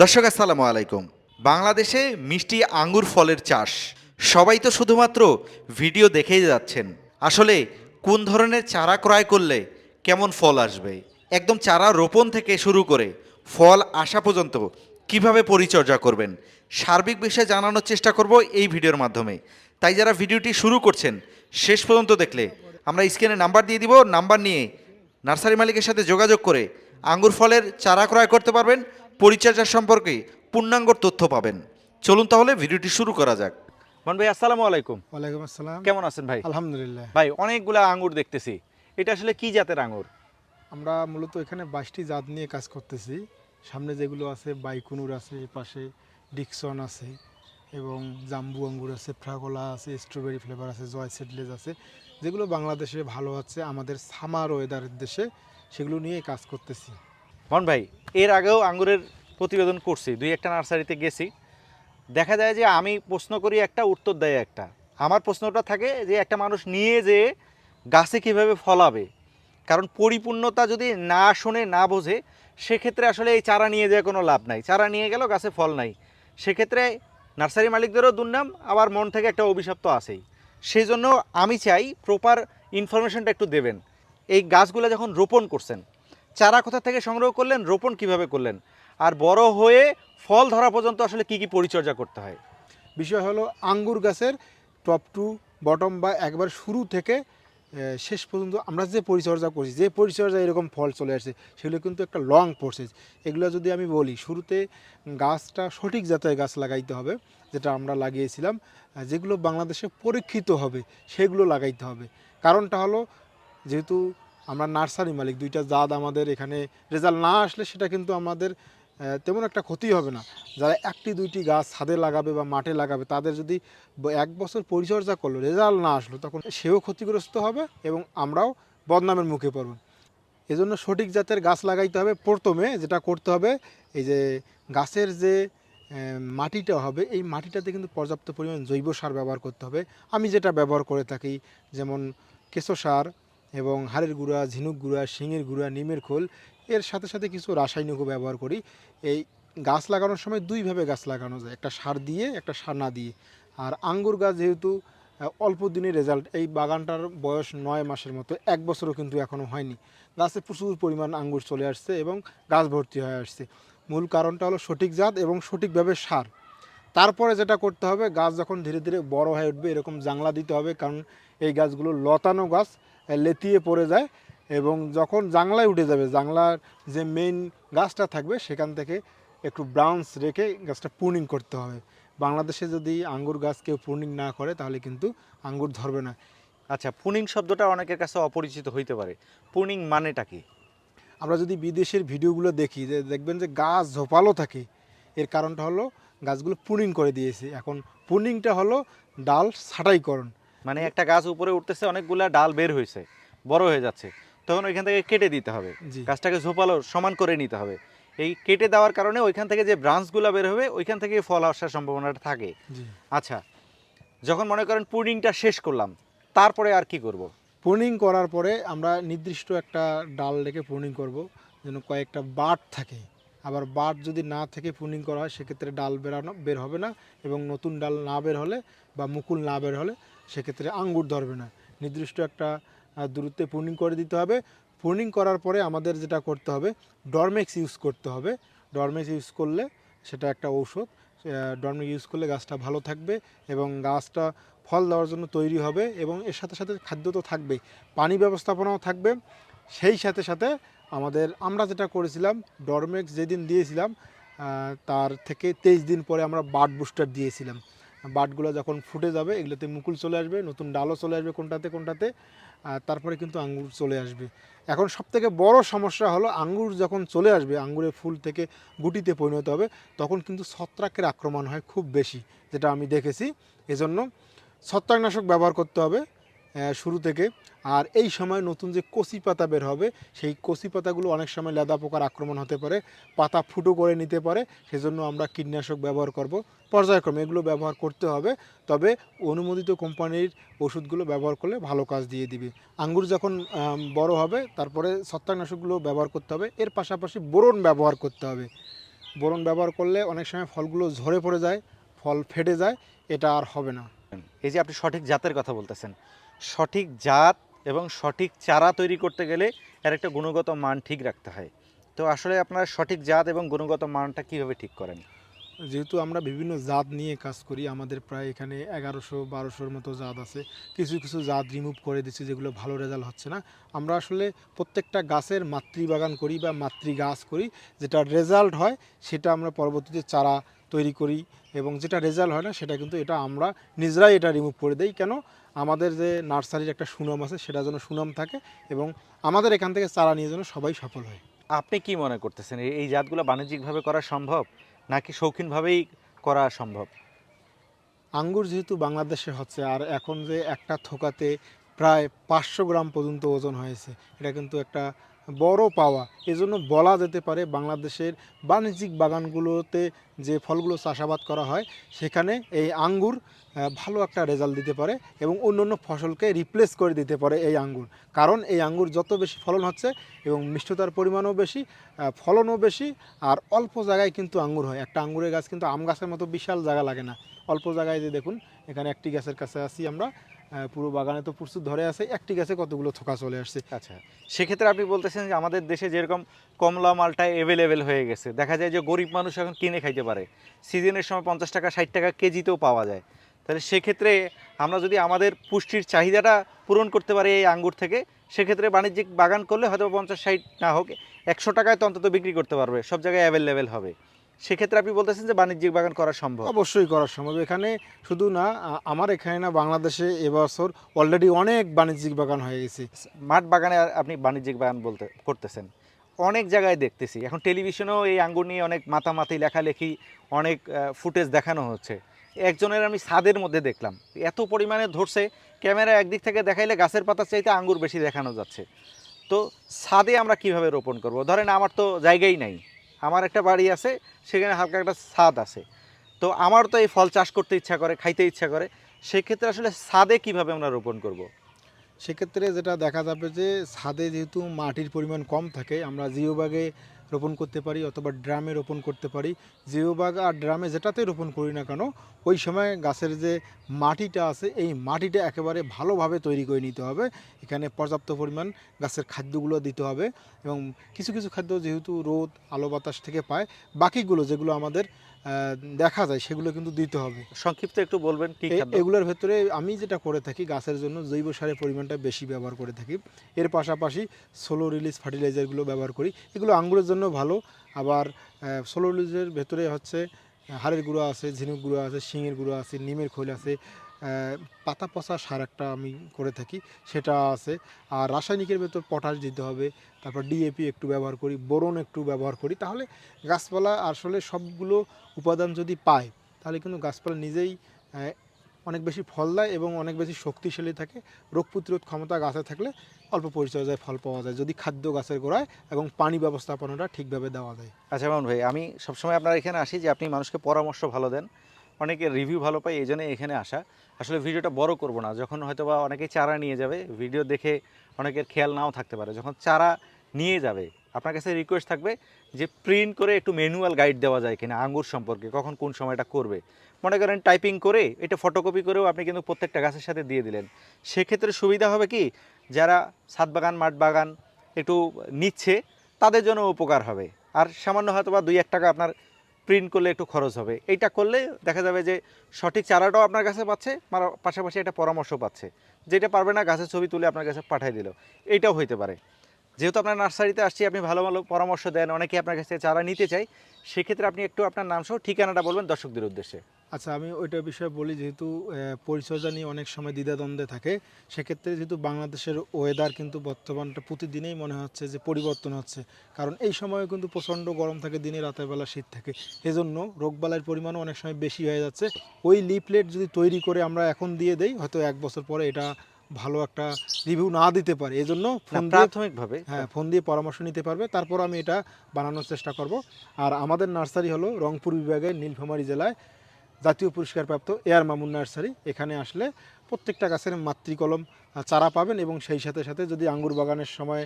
দর্শক, আসসালামু আলাইকুম। বাংলাদেশে মিষ্টি আঙ্গুর ফলের চাষ। সবাই তো শুধুমাত্র ভিডিও দেখেই যাচ্ছেন। আসলে কোন ধরনের চারা ক্রয় করলে কেমন ফল আসবে? একদম চারা রোপণ থেকে শুরু করে ফল আসা পর্যন্ত কীভাবে পরিচর্যা করবেন? সার্বিক বিষয়ে জানানোর চেষ্টা করব এই ভিডিওর মাধ্যমে। তাই যারা ভিডিওটি শুরু করছেন, শেষ পর্যন্ত দেখলে আমরা স্ক্রিনে নাম্বার দিয়ে দিব। নাম্বার নিয়ে নার্সারি মালিকের সাথে যোগাযোগ করে আঙ্গুর ফলের চারা ক্রয় করতে পারবেন। পরিচর্যা সম্পর্কে পূর্ণাঙ্গ তথ্য পাবেন। চলুন তাহলে ভিডিওটি শুরু করা যাক। মান ভাই আসসালামু আলাইকুম। ওয়ালাইকুম আসসালাম। কেমন আছেন ভাই? আলহামদুলিল্লাহ। ভাই অনেকগুলা আঙ্গুর দেখতেছি। এটা আসলে কি জাতের আঙ্গুর? আমরা মূলত এখানে বাইশটি জাত নিয়ে কাজ করতেছি। সামনে যেগুলো আছে বাইকুনুর আছে পাশে ডিকসন আছে এবং জাম্বু আঙ্গুর আছে ফ্রাগোলা আছে স্ট্রবেরি ফ্লেভার আছে জয় সেডলেজ আছে। যেগুলো বাংলাদেশে ভালো আছে আমাদের সামার ওয়েদারের দেশে সেগুলো নিয়ে কাজ করতেছি। মন ভাই, এর আগেও আঙ্গুরের প্রতিবেদন করছি, দুই একটা নার্সারিতে গেছি। দেখা যায় যে আমি প্রশ্ন করি, একটা উত্তর দেয় একটা। আমার প্রশ্নটা থাকে যে একটা মানুষ নিয়ে যে গাছে কীভাবে ফলাবে। কারণ পরিপূর্ণতা যদি না শুনে, না বোঝে, সেক্ষেত্রে আসলে এই চারা নিয়ে যেয়ে কোনো লাভ নাই। চারা নিয়ে গেল গাছে ফল নাই। সেক্ষেত্রে নার্সারি মালিকদেরও দুর্নাম, আবার মন থেকে একটা অভিশাপ তো আছেই। সেই জন্য আমি চাই প্রপার ইনফরমেশনটা একটু দেবেন। এই গাছগুলো যখন রোপণ করছেন চারা কোথা থেকে সংগ্রহ করলেন, রোপণ কীভাবে করলেন, আর বড় হয়ে ফল ধরা পর্যন্ত আসলে কি কি পরিচর্যা করতে হয়? বিষয় হলো আঙ্গুর গাছের টপ টু বটম বা একবার শুরু থেকে শেষ পর্যন্ত আমরা যে পরিচর্যা করছি, যে পরিচর্যা এরকম ফল চলে আসছে সেগুলো কিন্তু একটা লং প্রসেস এগুলো যদি আমি বলি, শুরুতে গাছটা সঠিক জাতের গাছ লাগাইতে হবে, যেটা আমরা লাগিয়েছিলাম যেগুলো বাংলাদেশে পরীক্ষিত হবে, সেগুলো লাগাইতে হবে। কারণটা হলো, যেহেতু আমরা নার্সারি মালিক, দুইটা জাত আমাদের এখানে রেজাল্ট না আসলে সেটা কিন্তু আমাদের তেমন একটা ক্ষতি হবে না। যারা একটি দুইটি গাছ ছাদে লাগাবে বা মাঠে লাগাবে, তাদের যদি এক বছর পরিচর্যা করল, রেজাল্ট না আসলো, তখন সেও ক্ষতিগ্রস্ত হবে এবং আমরাও বদনামের মুখে পড়ব। এজন্য সঠিক জাতের গাছ লাগাইতে হবে প্রথমে, যেটা করতে হবে, এই যে গাছের যে মাটিটা হবে, এই মাটিটাতে কিন্তু পর্যাপ্ত পরিমাণ জৈব সার ব্যবহার করতে হবে। আমি যেটা ব্যবহার করে থাকি, যেমন কেঁচো সার এবং হাড়ের গুঁড়া, ঝিনুক গুঁড়া, শিঙের গুঁড়া, নিমের খোল, এর সাথে সাথে কিছু রাসায়নিকও ব্যবহার করি। এই গাছ লাগানোর সময় দুইভাবে গাছ লাগানো যায়, একটা সার দিয়ে, একটা সার না দিয়ে। আর আঙ্গুর গাছ যেহেতু অল্প দিনের রেজাল্ট এই বাগানটার বয়স নয় মাসের মতো, এক বছরও কিন্তু এখনও হয়নি। গাছে প্রচুর পরিমাণ আঙ্গুর চলে আসছে এবং গাছ ভর্তি হয়ে আসছে। মূল কারণটা হলো সঠিক জাত এবং সঠিকভাবে সার। তারপরে যেটা করতে হবে, গাছ যখন ধীরে ধীরে বড় হয়ে উঠবে, এরকম জাংলা দিতে হবে, কারণ এই গাছগুলো লতানো গাছ। লেতিয়ে পড়ে যায় এবং যখন জাংলায় উঠে যাবে জাংলার যে মেইন গাছটা থাকবে সেখান থেকে একটু ব্রাউন্স রেখে গাছটা প্রুনিং করতে হবে। বাংলাদেশে যদি আঙ্গুর গাছ কেউ প্রুনিং না করে তাহলে কিন্তু আঙ্গুর ধরবে না। আচ্ছা পুনিং শব্দটা অনেকের কাছে অপরিচিত হইতে পারে। পুনিং মানেটা কি? আমরা যদি বিদেশের ভিডিওগুলো দেখি যে দেখবেন যে গাছ ঝোপালো থাকে এর কারণটা হলো গাছগুলো প্রুনিং করে দিয়েছে। এখন প্রুনিংটা হলো ডাল ছাঁটাইকরণ। মানে একটা গাছ উপরে উঠতেছে অনেকগুলা ডাল বের হয়েছে বড় হয়ে যাচ্ছে। তখন ওইখান থেকে কেটে দিতে হবে। গাছটাকে ঝোপালো সমান করে নিতে হবে। এই কেটে দেওয়ার কারণে ওইখান থেকে যে ব্রাঞ্চগুলো বের হবে ওইখান থেকে ফল আসার সম্ভাবনাটা থাকে। আচ্ছা যখন মনে করেন পুডিংটা শেষ করলাম তারপরে আর কি করব। প্রুনিং করার পরে আমরা নির্দিষ্ট একটা ডাল রেখে প্রুনিং করব যেন কয়েকটা বাট থাকে। আবার বাট যদি না থেকে প্রুনিং করা হয় সেক্ষেত্রে ডাল বেরানো বের হবে না এবং নতুন ডাল না বের হলে বা মুকুল না বের হলে সেক্ষেত্রে আঙ্গুর ধরবে না। নির্দিষ্ট একটা দূরত্বে প্রুনিং করে দিতে হবে। প্রুনিং করার পরে আমাদের যেটা করতে হবে ডরমেক্স ইউজ করতে হবে। ডরমেক্স ইউজ করলে সেটা একটা ঔষধ। ডরমেক্স ইউজ করলে গাছটা ভালো থাকবে এবং গাছটা ফল দেওয়ার জন্য তৈরি হবে এবং এর সাথে সাথে খাদ্য তো থাকবেই। পানি ব্যবস্থাপনাও থাকবে। সেই সাথে সাথে আমাদের, আমরা যেটা করেছিলাম ডরমেক্স যেদিন দিয়েছিলাম তার থেকে তেইশ দিন পরে আমরা বার্ড বুস্টার দিয়েছিলাম। বার্ডগুলো যখন ফুটে যাবে, এগুলোতে মুকুল চলে আসবে, নতুন ডালও চলে আসবে কোনটাতে কোনটাতে, আর তারপরে কিন্তু আঙ্গুর চলে আসবে। এখন সবথেকে বড় সমস্যা হলো আঙ্গুর যখন চলে আসবে আঙ্গুরের ফুল থেকে গুটিতে পরিণত হবে, তখন কিন্তু ছত্রাকের আক্রমণ হয় খুব বেশি, যেটা আমি দেখেছি। এজন্য ছত্রাকনাশক ব্যবহার করতে হবে। শুরু থেকে। আর এই সময় নতুন যে কচি পাতা বের হবে, সেই কচি পাতাগুলো অনেক সময় লেদা পোকার আক্রমণ হতে পারে, পাতা ফুটো করে নিতে পারে, সেজন্য আমরা কীটনাশক ব্যবহার করব। পর্যায়ক্রমে এগুলো ব্যবহার করতে হবে, তবে অনুমোদিত কোম্পানির ওষুধগুলো ব্যবহার করলে ভালো কাজ দিয়ে দিবে। আঙ্গুর যখন বড় হবে, তারপরে ছত্রাকনাশকগুলো ব্যবহার করতে হবে, এর পাশাপাশি বোরন ব্যবহার করতে হবে। বোরন ব্যবহার করলে অনেক সময় ফলগুলো ঝরে পড়ে যায়, ফল ফেটে যায়, এটা আর হবে না। এই যে আপনি সঠিক জাতের কথা বলতেছেন সঠিক জাত এবং সঠিক চারা তৈরি করতে গেলে এর একটা গুণগত মান ঠিক রাখতে হয়। তো আসলে আপনারা সঠিক জাত এবং গুণগত মানটা কীভাবে ঠিক করেন? যেহেতু আমরা বিভিন্ন জাত নিয়ে কাজ করি, আমাদের প্রায় এখানে এগারোশো, বারোশোর মতো জাত আছে। কিছু কিছু জাত রিমুভ করে দিচ্ছি যেগুলো ভালো রেজাল্ট হচ্ছে না। আমরা আসলে প্রত্যেকটা গাছের মাতৃ বাগান করি বা মাতৃ গাছ করি, যেটা রেজাল্ট হয় সেটা আমরা পরবর্তীতে চারা তৈরি করি এবং যেটা রেজাল্ট হয় না সেটা কিন্তু এটা আমরা নিজেরাই এটা রিমুভ করে দেই। কেন? আমাদের যে নার্সারির একটা সুনাম আছে সেটা যেন সুনাম থাকে এবং আমাদের এখান থেকে চারা নিয়ে যেন সবাই সফল হয়। আপনি কি মনে করতেছেন? এই- জাতগুলো বাণিজ্যিকভাবে করা সম্ভব নাকি শৌখিনভাবেই করা সম্ভব? আঙ্গুর যেহেতু বাংলাদেশে হচ্ছে আর এখন যে একটা থোকাতে প্রায় পাঁচশো গ্রাম পর্যন্ত ওজন হয়েছে এটা কিন্তু একটা বড় পাওয়া। এজন্য বলা যেতে পারে বাংলাদেশের বাণিজ্যিক বাগানগুলোতে যে ফলগুলো চাষাবাদ করা হয়, সেখানে এই আঙ্গুর ভালো একটা রেজাল্ট দিতে পারে এবং অন্য অন্য ফসলকে রিপ্লেস করে দিতে পারে এই আঙ্গুর। কারণ এই আঙ্গুর যত বেশি ফলন হচ্ছে এবং মিষ্টতার পরিমাণও বেশি ফলনও বেশি আর অল্প জায়গায় কিন্তু আঙ্গুর হয়। একটা আঙ্গুরের গাছ কিন্তু আম গাছের মতো বিশাল জায়গা লাগে না। অল্প জায়গায় যে দেখুন, এখানে একটি গাছের কাছে আছি আমরা। পুরো বাগানে তো প্রচুর ধরে আছে, একটি গাছে কতগুলো থোকা চলে আসছে। আচ্ছা সেক্ষেত্রে আপনি বলতেছেন যে আমাদের দেশে যেরকম কমলা মালটা অ্যাভেলেবেল হয়ে গেছে, দেখা যায় যে গরিব মানুষ এখন কিনে খাইতে পারে। সিজনের সময় পঞ্চাশ টাকা, ষাট টাকা কেজিতেও পাওয়া যায়। তাহলে সেক্ষেত্রে আমরা যদি আমাদের পুষ্টির চাহিদাটা পূরণ করতে পারি এই আঙ্গুর থেকে, সেক্ষেত্রে বাণিজ্যিক বাগান করলে হয়তো পঞ্চাশ, ষাট না হোক, একশো টাকায় তো অন্তত বিক্রি করতে পারবে, সব জায়গায় অ্যাভেলেবেল হবে। সেক্ষেত্রে আপনি বলতেছেন যে বাণিজ্যিক বাগান করা সম্ভব। অবশ্যই করা সম্ভব। এখানে শুধু না আমার এখানে না বাংলাদেশে এবছর অলরেডি অনেক বাণিজ্যিক বাগান হয়ে গেছে। মাঠ বাগানে আপনি বাণিজ্যিক বাগান বলতে করতেছেন। অনেক জায়গায় দেখতেছি। এখন টেলিভিশনেও এই আঙ্গুর নিয়ে অনেক মাতামাতি লেখালেখি অনেক ফুটেজ দেখানো হচ্ছে। একজনের আমি ছাদের মধ্যে দেখলাম। এত পরিমাণে ধরছে ক্যামেরা একদিক থেকে দেখাইলে গাছের পাতার চাইতে আঙ্গুর বেশি দেখানো যাচ্ছে। তো ছাদে আমরা কীভাবে রোপণ করব? ধরেন আমার তো জায়গাই নাই। আমার একটা বাড়ি আছে, সেখানে হালকা একটা ছাদ আছে। তো আমার তো এই ফল চাষ করতে ইচ্ছা করে, খাইতে ইচ্ছা করে। সেক্ষেত্রে আসলে ছাদে কীভাবে আমরা রোপণ করব? সেক্ষেত্রে যেটা দেখা যাবে যে ছাদে যেহেতু মাটির পরিমাণ কম থাকে, আমরা জিও বাগে রোপণ করতে পারি অথবা ড্রামে রোপণ করতে পারি। জিওবাগ আর ড্রামে যেটাতে রোপণ করি না কেন, ওই সময় গাছের যে মাটিটা আছে, এই মাটিটা একেবারে ভালোভাবে তৈরি করে নিতে হবে। এখানে পর্যাপ্ত পরিমাণ গাছের খাদ্যগুলো দিতে হবে এবং কিছু কিছু খাদ্য যেহেতু রোদ, আলো বাতাস থেকে পায়, বাকিগুলো যেগুলো আমাদের দেখা যায় সেগুলো কিন্তু দিতে হবে। সংক্ষিপ্ত একটু বলবেন কি এগুলোর ভেতরে আমি যেটা করে থাকি গাছের জন্য জৈব সারের পরিমাণটা বেশি ব্যবহার করে থাকি। এর পাশাপাশি সোলো রিলিজ ফার্টিলাইজারগুলো ব্যবহার করি। এগুলো আঙ্গুরের জন্য ভালো। আবার সোলো রিলিজের ভেতরে হচ্ছে হাড়ের গুঁড়ো আছে ঝিনুক গুঁড়ো আছে শিঙের গুঁড়ো আছে নিমের খোল আছে পাতা পচা সার একটা আমি করে থাকি, সেটা আছে। আর রাসায়নিকের ভেতর পটাশ দিতে হবে, তারপর ডিএপি একটু ব্যবহার করি, বোরন একটু ব্যবহার করি। তাহলে গাছপালা আসলে সবগুলো উপাদান যদি পায় তাহলে কিন্তু গাছপালা নিজেই অনেক বেশি ফল দেয় এবং অনেক বেশি শক্তিশালী থাকে। রোগ প্রতিরোধ ক্ষমতা গাছে থাকলে অল্প পরিচর্যায় ফল পাওয়া যায়, যদি খাদ্য গাছের গোড়ায় এবং পানি ব্যবস্থাপনাটা ঠিকভাবে দেওয়া যায়। আচ্ছা মামুন ভাই, আমি সবসময় আপনার এখানে আসি যে আপনি মানুষকে পরামর্শ ভালো দেন। অনেকে রিভিউ ভালো পাই এই এখানে আসা। আসলে ভিডিওটা বড় করব না, যখন হয়তো বা অনেকে চারা নিয়ে যাবে ভিডিও দেখে অনেকের খেয়াল নাও থাকতে পারে। যখন চারা নিয়ে যাবে, আপনার কাছে রিকোয়েস্ট থাকবে যে প্রিন্ট করে একটু ম্যানুয়াল গাইড দেওয়া যায় কিনা, আঙ্গুর সম্পর্কে, কখন কোন সময়টা করবে। মনে করেন টাইপিং করে, এটা ফটোকপি করেও আপনি কিন্তু প্রত্যেকটা গাছের সাথে দিয়ে দিলেন। সেক্ষেত্রে সুবিধা হবে কি, যারা ছাদ বাগান, মাঠ বাগান একটু নিচ্ছে, তাদের জন্য উপকার হবে। আর সামান্য হয়তো বা দুই এক টাকা আপনার প্রিন্ট করলে একটু খরচ হবে। এইটা করলে দেখা যাবে যে সঠিক চারাটাও আপনার কাছে পাচ্ছে পাশাপাশি একটা পরামর্শ পাচ্ছে। যেটা পারবে না, গাছের ছবি তুলে আপনার কাছে পাঠিয়ে দিল। এইটাও হইতে পারে। যেহেতু আপনার নার্সারিতে আসছি, আপনি ভালো ভালো পরামর্শ দেন, অনেকে আপনার কাছে চারা নিতে চাই সেক্ষেত্রে আপনি একটু আপনার নাম সহ ঠিকানাটা বলবেন দর্শকদের উদ্দেশ্যে। আচ্ছা আমি ওইটা বিষয়ে বলি, যেহেতু পরিচর্যা নিয়ে অনেক সময় দ্বিধাদ্বন্দ্বে থাকে, সেক্ষেত্রে যেহেতু বাংলাদেশের ওয়েদার কিন্তু বর্তমানটা প্রতিদিনেই মনে হচ্ছে যে পরিবর্তন হচ্ছে, কারণ এই সময়ে কিন্তু প্রচণ্ড গরম থাকে, দিনে রাতের বেলা শীত থাকে, এজন্য রোগবালাইয়ের পরিমাণও অনেক সময় বেশি হয়ে যাচ্ছে। ওই লিফলেট যদি তৈরি করে আমরা এখন দিয়ে দেই, হয়তো এক বছর পরে এটা ভালো একটা রিভিউ না দিতে পারে এজন্য না, ফোন প্রাথমিকভাবে? হ্যাঁ ফোন দিয়ে পরামর্শ নিতে পারবে তারপর আমি এটা বানানোর চেষ্টা করব। আর আমাদের নার্সারি হলো রংপুর বিভাগের নীলফামারী জেলায় জাতীয় পুরস্কারপ্রাপ্ত এয়ার মামুন নার্সারি। এখানে আসলে প্রত্যেকটা গাছের মাতৃকলম চারা পাবেন এবং সেই সাথে সাথে যদি আঙ্গুর বাগানের সময়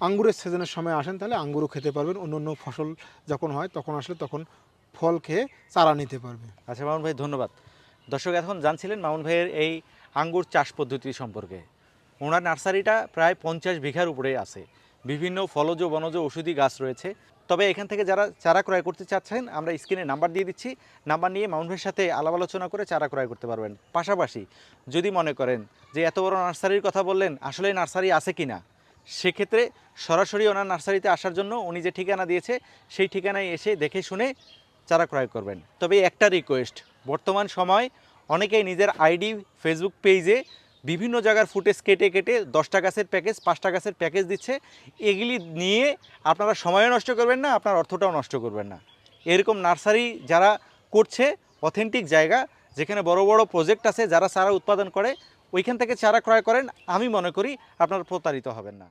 আঙ্গুরের সিজনের সময় আসেন তাহলে আঙ্গুরও খেতে পারবেন। অন্য অন্য ফসল যখন হয় তখন আসলে তখন ফল খেয়ে চারা নিতে পারবে। আচ্ছা মামুন ভাই ধন্যবাদ। দর্শক এখন জানছিলেন মামুন ভাইয়ের এই আঙ্গুর চাষ পদ্ধতি সম্পর্কে। ওনার নার্সারিটা প্রায় পঞ্চাশ বিঘার উপরে আছে। বিভিন্ন ফলজ, বনজ ওষুধি গাছ রয়েছে। তবে এখান থেকে যারা চারা ক্রয় করতে চাচ্ছেন, আমরা স্ক্রিনে নাম্বার দিয়ে দিচ্ছি। নাম্বার নিয়ে ভাইয়ের সাথে আলাপ আলোচনা করে চারা ক্রয় করতে পারবেন। পাশাপাশি যদি মনে করেন যে এত বড় নার্সারির কথা বললেন, আসলে নার্সারি আছে কি না সেক্ষেত্রে সরাসরি ওনার নার্সারিতে আসার জন্য উনি যে ঠিকানা দিয়েছে, সেই ঠিকানায় এসে দেখে শুনে চারা ক্রয় করবেন। তবে একটা রিকোয়েস্ট বর্তমান সময় অনেকেই নিজের আইডি ফেসবুক পেজে বিভিন্ন জায়গার ফুটেজ কেটে কেটে দশটা গাছের প্যাকেজ, পাঁচটা গাছের প্যাকেজ দিচ্ছে। এগুলি নিয়ে আপনারা সময়ও নষ্ট করবেন না, আপনার অর্থটাও নষ্ট করবেন না। এরকম নার্সারি যারা করছে অথেন্টিক জায়গা, যেখানে বড় বড় প্রজেক্ট আছে, যারা চারা উৎপাদন করে, ওইখান থেকে চারা ক্রয় করেন, আমি মনে করি আপনারা প্রতারিত হবেন না।